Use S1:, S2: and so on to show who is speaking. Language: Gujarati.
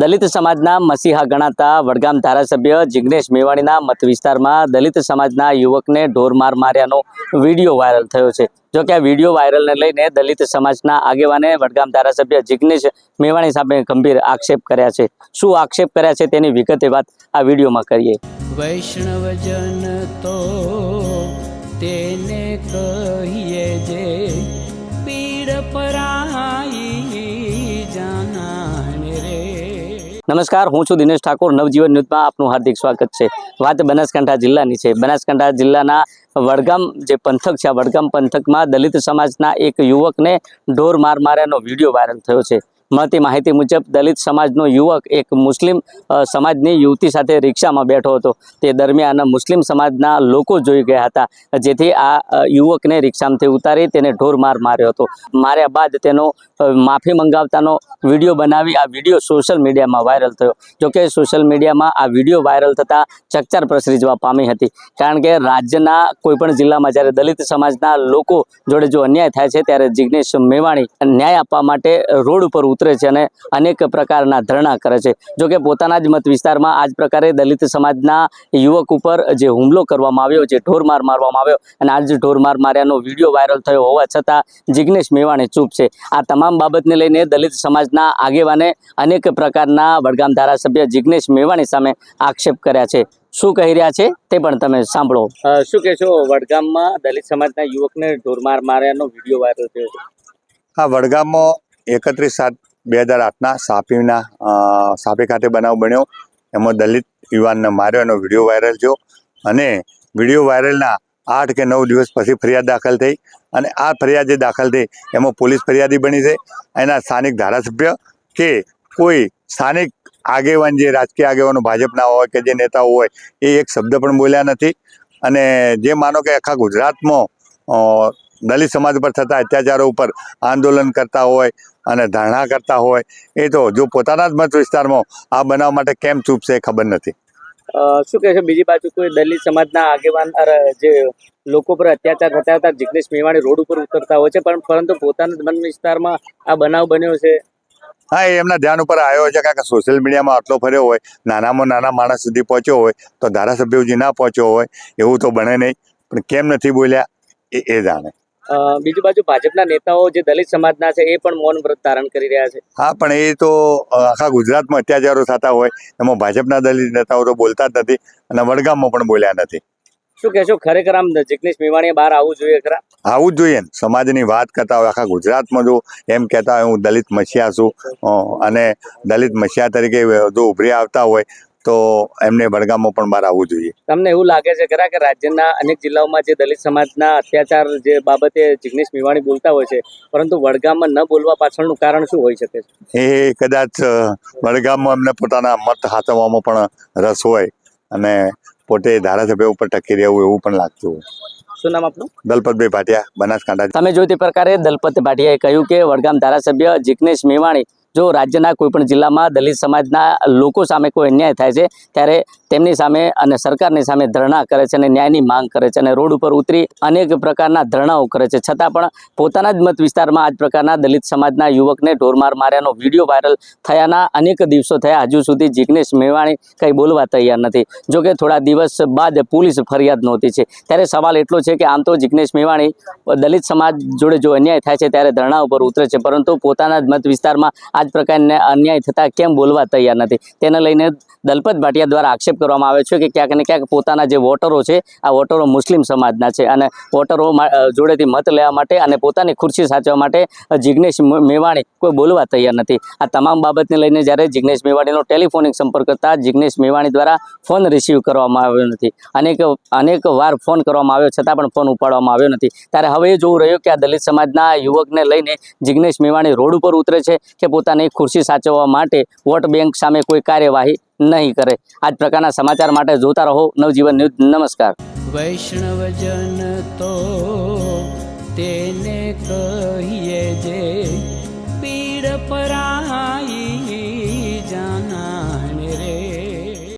S1: દલિત સમાજના મસીહા ગણાતા વડગામ ધારાસભ્ય જિગ્નેશ મેવાણીના મત વિસ્તારમાં દલિત સમાજના યુવકને ઢોરમાર માર્યાનો વીડિયો વાયરલ થયો છે. જો કે આ વીડિયો વાયરલને લઈને દલિત સમાજના આગેવાને વડગામ ધારાસભ્ય જિગ્નેશ મેવાણી સામે ગંભીર આક્ષેપ કર્યા છે. શું આક્ષેપ કર્યા છે તેની વિગતે વાત આ વિડીયોમાં કરીએ.
S2: વૈષ્ણવજન તો તેને કહીએ જે પીડ પરાઈ
S1: નમસ્કાર, હું છું દિનેશ ઠાકોર, નવજીવન ન્યૂઝમાં આપનું હાર્દિક સ્વાગત છે. વાત બનાસકાંઠા જિલ્લાની છે. બનાસકાંઠા જિલ્લાના વડગામ, જે પંથક છે, આ વડગામ પંથકમાં દલિત સમાજના એક યુવકને ઢોર માર માર્યાનો વીડિયો વાયરલ થયો છે. મળતી માહિતી મુજબ દલિત સમાજનો યુવક એક મુસ્લિમ સમાજની યુવતી સાથે રિક્ષામાં બેઠો હતો. તે દરમિયાન મુસ્લિમ સમાજના લોકો જોઈ ગયા હતા, જેથી આ યુવકને રિક્ષામાંથી ઉતારી તેને ઢોર માર માર્યો હતો. માર્યા બાદ તેનો માફી મંગાવતાનો વીડિયો બનાવી આ વીડિયો સોશિયલ મીડિયામાં વાયરલ થયો. જોકે સોશિયલ મીડિયામાં આ વીડિયો વાયરલ થતાં ચકચાર પ્રસરી જવા પામી હતી. કારણ કે રાજ્યના કોઈપણ જિલ્લામાં જ્યારે દલિત સમાજના લોકો જોડે જો અન્યાય થાય છે, ત્યારે જિગ્નેશ મેવાણી ન્યાય આપવા માટે રોડ ઉપર ઉતરે છે અને અનેક પ્રકારના ધરણા કરે છે. જોકે પોતાના જ મત વિસ્તારમાં આ જ પ્રકારે દલિત સમાજના યુવક ઉપર જે હુમલો કરવામાં આવ્યો જે ઢોરમાર મારવામાં આવ્યો અને આ જ ઢોરમાર માર્યાનો વીડિયો વાયરલ થયો હોવા છતાં જિગ્નેશ મેવાણી ચૂપ છે. આ તમામ બાબતને લઈને દલિત સમાજના આગેવાને અનેક પ્રકારના વડગામ ધારાસભ્ય જિગ્નેશ મેવાણી સામે આક્ષેપ કર્યા છે. શું કહી રહ્યા છે તે પણ તમે સાંભળો. શું કહેશો? વડગામમાં દલિત સમાજના યુવકને ઢોરમાર માર્યાનો વીડિયો વાયરલ થયો છે.
S3: હા વડગામમાં એકત્રીસ સાત બે હજાર આઠના સાપીના સાપી ખાતે બનાવ બન્યો. એમાં દલિત યુવાનને માર્યો, એનો વીડિયો વાયરલ થયો. અને વીડિયો વાયરલના આઠ કે નવ દિવસ પછી ફરિયાદ દાખલ થઈ. અને આ ફરિયાદ જે દાખલ થઈ, એમાં પોલીસ ફરિયાદી બની છે. એના સ્થાનિક ધારાસભ્ય કે કોઈ સ્થાનિક આગેવાન જે રાજકીય આગેવાનો ભાજપના હોય કે જે નેતાઓ હોય, એ એક શબ્દ પણ બોલ્યા નથી. અને જે માનો કે આખા ગુજરાતમાં દલિત સમાજ પર થતા અત્યાચારો ઉપર આંદોલન કરતા હોય અને ધારણા કરતા હોય એ તો જો પોતાના જ મત વિસ્તારમાં આ બનાવ માટે કેમ ચૂપ છે ખબર નથી.
S1: શું કહે છે? બીજી બાજુ કોઈ દલિત સમાજના આગેવાન જે લોકો પર અત્યાચાર થતા હતા જિગ્નેશ મેવાણી રોડ ઉપર ઉતરતા હોય છે પણ પરંતુ પોતાના જ મન વિસ્તારમાં આ બનાવ બન્યો છે?
S3: હા એ એમના ધ્યાન ઉપર આવ્યો છે કારણ કે સોશિયલ મીડિયામાં આટલો ફર્યો હોય નાનામાં નાના માણસ સુધી પહોંચ્યો હોય તો ધારાસભ્ય સુધી ના પહોંચ્યો હોય એવું તો બને નહીં. પણ કેમ નથી બોલ્યા એ એ જાણે.
S1: બીજી બાજુ ભાજપના નેતાઓ જે દલિત સમાજના છે એ પણ મૌન વ્રત ધારણ કરી રહ્યા છે.
S3: હા પણ એ તો આખા ગુજરાતમાં અત્યાચારો થતા હોય એમાં ભાજપના દલિત નેતાઓ તો બોલતા જ નથી અને વડગામમાં પણ બોલ્યા નથી.
S1: શું કહેશો ખરેખર આમ જિગ્નેશ મેવાણીએ બહાર આવવું જોઈએ ખરા?
S3: આવું જ જોઈએ ને. સમાજની વાત કરતા હોય આખા ગુજરાતમાં જો એમ કહેતા હોય હું દલિત મસીહા છું અને દલિત મસીહા તરીકે જો ઉભરી આવતા હોય તો એમને વડગામમાં પણ બહાર આવવું જોઈએ.
S1: તમને એવું લાગે છે ખરા કે રાજ્યના અનેક જિલ્લાઓમાં જે દલિત સમાજના અત્યાચાર જે બાબતે જિગ્નેશ મેવાણી બોલતા હોય છે પરંતુ વડગામમાં ન બોલવા પાછળનું કારણ શું હોઈ શકે છે?
S3: એ કદાચ વડગામમાં એમને પોતાના મત હાથવવામાં પણ રસ હોય અને પોતે ધારાસભ્ય ઉપર ટકી રહેવું એવું પણ લાગતું હોય.
S1: શું નામ આપનું?
S3: દલપતભાઈ ભાટિયા બનાસકાંઠા.
S1: તમે જોઈ તે પ્રકારે દલપત ભાટિયાએ કહ્યું કે વડગામ ધારાસભ્ય જિગ્નેશ મેવાણી જો રાજ્યના કોઈપણ જિલ્લામાં દલિત સમાજના લોકો સામે કોઈ અન્યાય થાય છે ત્યારે તેમની સામે અને સરકારની સામે ધરણા કરે છે અને ન્યાયની માંગ કરે છે અને રોડ ઉપર ઉતરી અનેક પ્રકારના ધરણાઓ કરે છે. છતાં પણ પોતાના જ મત વિસ્તારમાં આ જ પ્રકારના દલિત સમાજના યુવકને ઢોરમાર માર્યાનો વીડિયો વાયરલ થયાના અનેક દિવસો થયા. હજુ સુધી જિગ્નેશ મેવાણી કંઈ બોલવા તૈયાર નથી. જોકે થોડા દિવસ બાદ પોલીસ ફરિયાદ નહોતી છે. ત્યારે સવાલ એટલો છે કે આમ તો જિગ્નેશ મેવાણી દલિત સમાજ જોડે જો અન્યાય થાય છે ત્યારે ધરણા ઉપર ઉતરે છે. પરંતુ પોતાના જ મત વિસ્તારમાં આ જ પ્રકારના અન્યાય થતાં કેમ બોલવા તૈયાર નથી? તેને લઈને દલપત ભાટિયા દ્વારા આક્ષેપ કરવામાં આવે છે કે ક્યાંક ને ક્યાંક પોતાના જે વોટરો છે, આ વોટરો મુસ્લિમ સમાજના છે. અને વોટરો જોડેથી મત લેવા માટે અને પોતાની ખુરશી સાચવા માટે જિગ્નેશ મેવાણી કોઈ બોલવા તૈયાર નથી. આ તમામ બાબતને લઈને જ્યારે જિગ્નેશ મેવાણીનો ટેલિફોનિક સંપર્ક કરતા જિગ્નેશ મેવાણી દ્વારા ફોન રિસીવ કરવામાં આવ્યો નથી. અનેક અનેક વાર ફોન કરવામાં આવ્યો, છતાં પણ ફોન ઉપાડવામાં આવ્યો નથી. ત્યારે હવે એ જોવું રહ્યું કે આ દલિત સમાજના યુવકને લઈને જિગ્નેશ મેવાણી રોડ ઉપર ઉતરે છે કે પોતાની ખુરશી સાચવવા માટે વોટ બેંક સામે કોઈ કાર્યવાહી નહીં કરે. આ જ પ્રકારના સમાચાર માટે જોતા રહો. નવજીવન ન્યૂઝ, નમસ્કાર.
S2: વૈષ્ણવજન તો તેને કહીએ જે પીડ પરાઈ